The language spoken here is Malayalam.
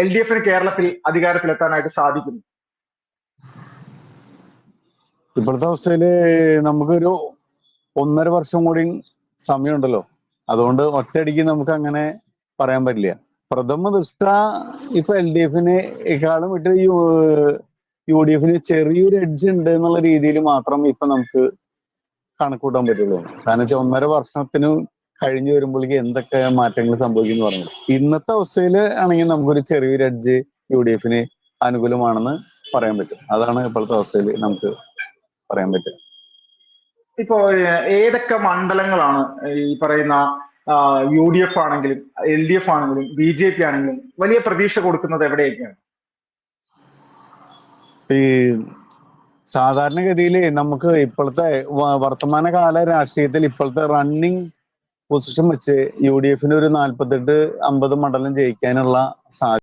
എൽ ഡി എഫിന് കേരളത്തിൽ അധികാരത്തിലെത്താനായിട്ട് സാധിക്കും ഇപ്പോഴത്തെ അവസ്ഥയിൽ നമുക്കൊരു ഒന്നര വർഷം കൂടി സമയമുണ്ടല്ലോ. അതുകൊണ്ട് ഒറ്റയടിക്ക് നമുക്ക് അങ്ങനെ പറയാൻ പറ്റില്ല. പ്രഥമ ദൃഷ്ട ഇപ്പൊ എൽ ഡി എഫിനെക്കാളും ഇട്ട് യു ഡി എഫിന് ചെറിയൊരു എഡ്ജ് ഉണ്ട് എന്നുള്ള രീതിയിൽ മാത്രം ഇപ്പൊ നമുക്ക് കണക്കൂട്ടാൻ പറ്റുള്ളൂ. കാരണം വെച്ചാൽ ഒന്നര വർഷത്തിന് കഴിഞ്ഞു വരുമ്പോഴേക്ക് എന്തൊക്കെ മാറ്റങ്ങൾ സംഭവിക്കും എന്ന് പറയുന്നത് ഇന്നത്തെ അവസ്ഥയിൽ ആണെങ്കിൽ നമുക്കൊരു ചെറിയൊരു അഡ്ജ് യു ഡി എഫിന് അനുകൂലമാണെന്ന് പറയാൻ പറ്റും. അതാണ് ഇപ്പോഴത്തെ അവസ്ഥയിൽ നമുക്ക് പറയാൻ പറ്റും ഇപ്പോ ഏതൊക്കെ മണ്ഡലങ്ങളാണ് ഈ പറയുന്ന യു ഡി എഫ് ആണെങ്കിലും എൽ ഡി എഫ് ആണെങ്കിലും ബി ജെ പി ആണെങ്കിലും വലിയ പ്രതീക്ഷ കൊടുക്കുന്നത് എവിടെയൊക്കെയാണ്? ഈ സാധാരണഗതിയിൽ നമുക്ക് ഇപ്പോഴത്തെ വർത്തമാനകാല രാഷ്ട്രീയത്തിൽ ഇപ്പോഴത്തെ റണ്ണിങ് പൊസിഷൻ വെച്ച് യു ഡി എഫിന് ഒരു നാല്പത്തെട്ട് അമ്പത് മണ്ഡലം ജയിക്കാനുള്ള സാധ്യത